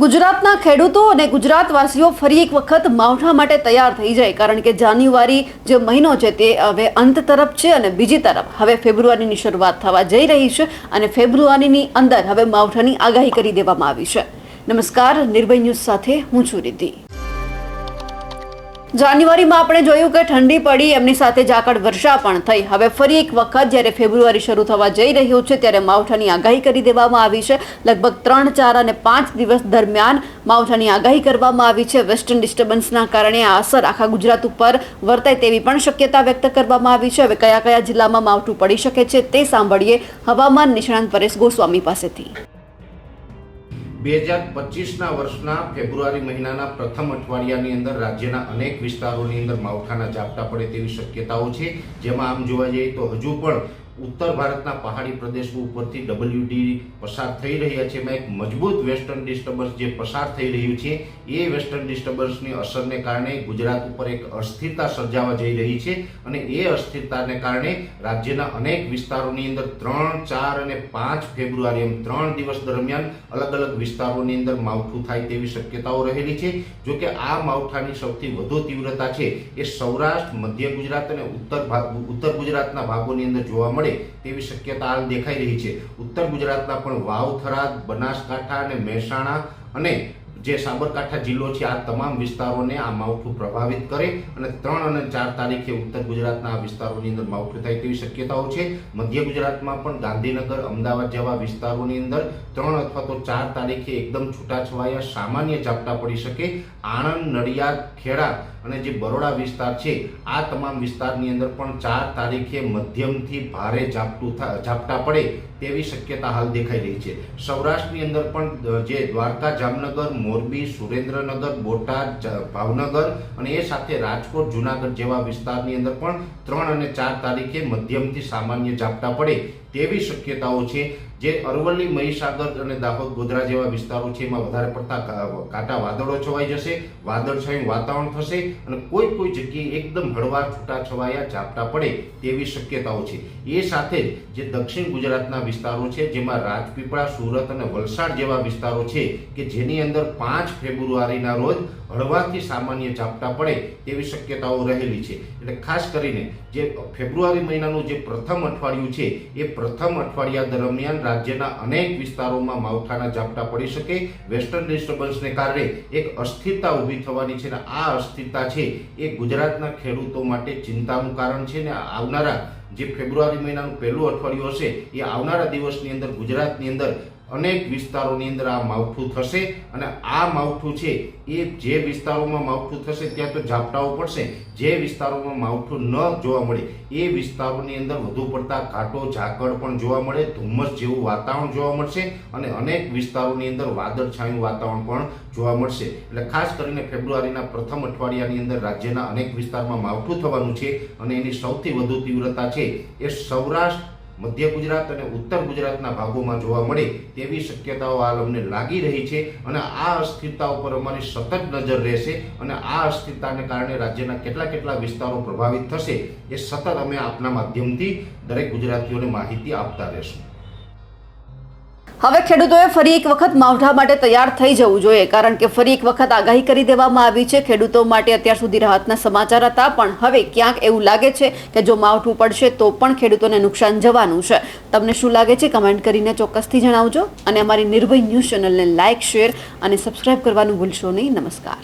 ગુજરાતના ખેડૂતો અને ગુજરાતવાસીઓ ફરી એક વખત માવઠા માટે તૈયાર થઈ જાય. કારણ કે જાન્યુઆરી જે મહિનો છે તે હવે અંત તરફ છે અને બીજી તરફ હવે ફેબ્રુઆરીની શરૂઆત થવા જઈ રહી છે અને ફેબ્રુઆરીની અંદર હવે માવઠાની આગાહી કરી દેવામાં આવી છે. નમસ્કાર, નિર્ભય ન્યૂઝ સાથે હું છું રિદ્ધિ. જાન્યુઆરીમાં આપણે જોયું કે ઠંડી પડી, એમની સાથે ઝાકળ વર્ષા પણ થઈ. હવે ફરી એક વખત જ્યારે ફેબ્રુઆરી શરૂ થવા જઈ રહ્યું છે, ત્યારે માવઠાની આગાહી કરી દેવામાં આવી છે. લગભગ ત્રણ, ચાર અને પાંચ દિવસ દરમિયાન માવઠાની આગાહી કરવામાં આવી છે. વેસ્ટર્ન ડિસ્ટર્બન્સના કારણે આ અસર આખા ગુજરાત ઉપર વર્તાય તેવી પણ શક્યતા વ્યક્ત કરવામાં આવી છે. હવે કયા કયા જિલ્લામાં માવઠું પડી શકે છે, તે સાંભળીએ હવામાન નિષ્ણાંત પરેશ ગોસ્વામી પાસેથી. બે હજાર પચીસના વર્ષના ફેબ્રુઆરી મહિનાના પ્રથમ અઠવાડિયાની અંદર રાજ્યના અનેક વિસ્તારોની અંદર માવઠાના ઝાપટા પડે તેવી શક્યતાઓ છે. જેમાં આમ જોવા જઈએ તો હજુ પણ ઉત્તર ભારતના પહાડી પ્રદેશો ઉપરથી ડબલ્યુડી પસાર થઈ રહ્યા છે. એમાં એક મજબૂત વેસ્ટર્ન ડિસ્ટર્બન્સ જે પસાર થઈ રહ્યું છે, એ વેસ્ટર્ન ડિસ્ટર્બન્સની અસરને કારણે ગુજરાત ઉપર એક અસ્થિરતા સર્જાવા જઈ રહી છે અને એ અસ્થિરતાને કારણે રાજ્યના અનેક વિસ્તારોની અંદર ત્રણ, ચાર અને પાંચ ફેબ્રુઆરી એમ ત્રણ દિવસ દરમિયાન અલગ અલગ વિસ્તારોની અંદર માવઠું થાય તેવી શક્યતાઓ રહેલી છે. જો કે આ માવઠાની સૌથી વધુ તીવ્રતા છે એ સૌરાષ્ટ્ર, મધ્ય ગુજરાત અને ઉત્તર ઉત્તર ગુજરાતના ભાગોની અંદર જોવા મળે તેવી શક્યતા દેખાઈ રહી છે. ઉત્તર ગુજરાતના પણ વાવ થરાદ બનાસકાંઠા અને મહેસાણા અને જે સાબરકાંઠા જિલ્લો છે, આ તમામ વિસ્તારોને આ માવઠું પ્રભાવિત કરે અને ત્રણ અને ચાર તારીખે ઉત્તર ગુજરાતના આ વિસ્તારોની અંદર માવઠું થાય તેવી શક્યતાઓ છે. મધ્ય ગુજરાતમાં પણ ગાંધીનગર, અમદાવાદ જેવા વિસ્તારોની અંદર ત્રણ અથવા તો ચાર તારીખે એકદમ છૂટાછવાયા સામાન્ય ઝાપટા પડી શકે. આણંદ, નડિયાદ, ખેડા અને જે બરોડા વિસ્તાર છે, આ તમામ વિસ્તારની અંદર પણ ચાર તારીખે મધ્યમથી ભારે ઝાપટું ઝાપટા પડે તેવી શક્યતા હાલ દેખાઈ રહી છે. સૌરાષ્ટ્રની અંદર પણ જે દ્વારકા, જામનગર મોરબી, સુરેન્દ્રનગર, બોટાદ ભાવનગર અને એ સાથે રાજકોટ, જુનાગઢ જેવા વિસ્તારની અંદર પણ ત્રણ અને ચાર તારીખે મધ્યમથી સામાન્ય ઝાપટા પડે તેવી શક્યતાઓ છે જે અરવલ્લી, મહીસાગર અને દાહોદ, ગોધરા જેવા વિસ્તારો છે, એમાં વધારે પડતા કાંટા વાદળો છવાઈ જશે, વાદળછાયું વાતાવરણ થશે અને કોઈ કોઈ જગ્યાએ એકદમ હળવા છૂટા છવાયા ઝાપટા પડે તેવી શક્યતાઓ છે. એ સાથે જ જે દક્ષિણ ગુજરાતના વિસ્તારો છે, જેમાં રાજપીપળા, સુરત અને વલસાડ જેવા વિસ્તારો છે કે જેની અંદર પાંચ ફેબ્રુઆરીના રોજ હળવાથી સામાન્ય ઝાપટા પડે તેવી શક્યતાઓ રહેલી છે. એટલે ખાસ કરીને જે ફેબ્રુઆરી મહિનાનું જે પ્રથમ અઠવાડિયું છે, એ પ્રથમ અઠવાડિયા દરમિયાન રાજ્યના અનેક વિસ્તારોમાં માવઠાના ઝાપટા પડી શકે. વેસ્ટર્ન ડિસ્ટર્બન્સને કારણે એક અસ્થિરતા ઊભી થવાની છે અને આ અસ્થિરતા છે એ ગુજરાતના ખેડૂતો માટે ચિંતાનું કારણ છે ને આવનારા જે ફેબ્રુઆરી મહિનાનું પહેલું અઠવાડિયું હશે એ આવનારા દિવસની અંદર ગુજરાતની અંદર અનેક વિસ્તારોની અંદર આ માવઠું થશે અને આ માવઠું છે એ જે વિસ્તારોમાં માવઠું થશે ત્યાં તો ઝાપટાઓ પડશે. જે વિસ્તારોમાં માવઠું ન જોવા મળે, એ વિસ્તારોની અંદર વધુ પડતા કાંટો, ઝાકળ પણ જોવા મળે, ધુમ્મસ જેવું વાતાવરણ જોવા મળશે અને અનેક વિસ્તારોની અંદર વાદળછાયું વાતાવરણ પણ જોવા મળશે. એટલે ખાસ કરીને ફેબ્રુઆરીના પ્રથમ અઠવાડિયાની અંદર રાજ્યના અનેક વિસ્તારમાં માવઠું થવાનું છે અને એની સૌથી વધુ તીવ્રતા છે એ સૌરાષ્ટ્ર મધ્ય ગુજરાત અને ઉત્તર ગુજરાતના ભાગોમાં જોવા મળે તેવી શક્યતાઓ હાલ અમને લાગી રહી છે અને આ અસ્થિરતા ઉપર અમારી સતત નજર રહેશે અને આ અસ્થિરતાને કારણે રાજ્યના કેટલા કેટલા વિસ્તારો પ્રભાવિત થશે એ સતત અમે આપના માધ્યમથી દરેક ગુજરાતીઓને માહિતી આપતા રહેશું. હવે ખેડૂતોએ ફરી એક વખત માવઠા માટે તૈયાર થઈ જવું જોઈએ, કારણ કે ફરી એક વખત આગાહી કરી દેવામાં આવી છે. ખેડૂતો માટે અત્યાર સુધી રાહતના સમાચાર હતા, પણ હવે ક્યાંક એવું લાગે છે કે જો માવઠું પડશે તો પણ ખેડૂતોને નુકસાન જવાનું છે. તમને શું લાગે છે? કમેન્ટ કરીને ચોક્કસથી જણાવજો. અને અમારી નિર્ભય ન્યૂઝ ચેનલને લાઇક શેર અને સબસ્ક્રાઇબ કરવાનું ભૂલશો નહીં. નમસ્કાર.